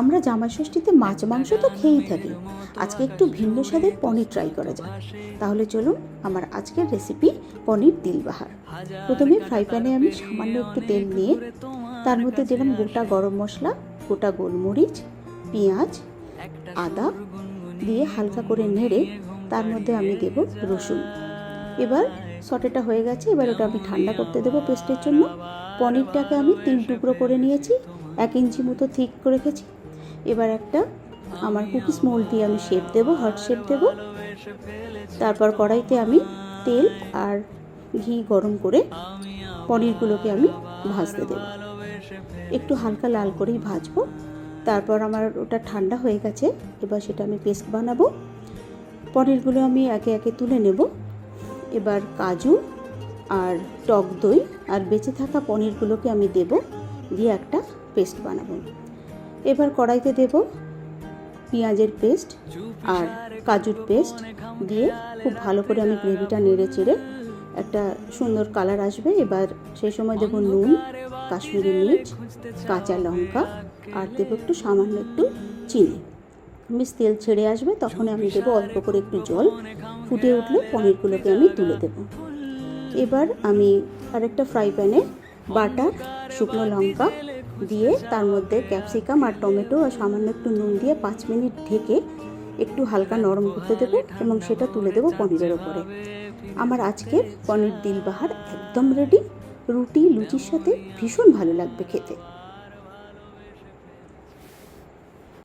আমরা জামাই ষষ্ঠীতে মাছ, মাংস তো খেয়েই থাকি। আজকে একটু ভিন্ন স্বাদের পনির ট্রাই করা যাক। তাহলে চলুন আমার আজকের রেসিপি পনির দিলবাহার। প্রথমে ফ্রাই প্যানে আমি সামান্য একটু তেল নিয়ে, তার মধ্যে দিলাম গোটা গরম মশলা, গোটা গোলমরিচ, পেঁয়াজ, আদা দিয়ে হালকা করে নেড়ে, তার মধ্যে আমি দেব রসুন। এবার সটেটা হয়ে গেছে, এবার ওটা আমি ঠান্ডা করতে দেবো পেস্টের জন্য। পনিরটাকে আমি তিন টুকরো করে নিয়েছি, এক ইঞ্চি মতো করে রেখেছি। এবার একটা আমার কুকিস মোল্ড দিয়ে আমি শেপ দেবো হট শেপ দেবো। তারপর কড়াইতে আমি তেল আর ঘি গরম করে পনিরগুলোকে আমি ভাজতে দেবো। একটু হালকা লাল করেই ভাজবো। তারপর আমার ওটা ঠান্ডা হয়ে গেছে, এবার সেটা আমি পেস্ট বানাবো। পনিরগুলো আমি একে একে তুলে নেব। এবার কাজু আর টক দই আর বেঁচে থাকা পনিরগুলোকে আমি দেব, দিয়ে একটা পেস্ট বানাবো। এবার কড়াইতে দেব পেঁয়াজের পেস্ট আর কাজুর পেস্ট দিয়ে খুব ভালো করে আমি গ্রেভিটা নেড়ে চেড়ে একটা সুন্দর কালার আসবে। এবার সেই সময় দেবো নুন, কাশ্মীরি মির্চ, কাঁচা লঙ্কা আর দেবো একটু সামান্য একটু চিনি। মিস তেল ছেড়ে আসবে তখন আমি দেবো অল্প করে একটু জল। ফুটে উঠলে পনিরগুলোকে আমি তুলে দেবো। এবার আমি আরেকটা ফ্রাই প্যানে বাটার, শুকনো লঙ্কা দিয়ে তার মধ্যে ক্যাপসিকাম আর টমেটো আর সামান্য একটু নুন দিয়ে পাঁচ মিনিট ঢেকে একটু হালকা নরম করতে দেবো এবং সেটা তুলে দেবো পনিরের ওপরে। আমার আজকের পনির দিলবাহার একদম রেডি রুটি, লুচির সাথে ভীষণ ভালো লাগবে খেতে।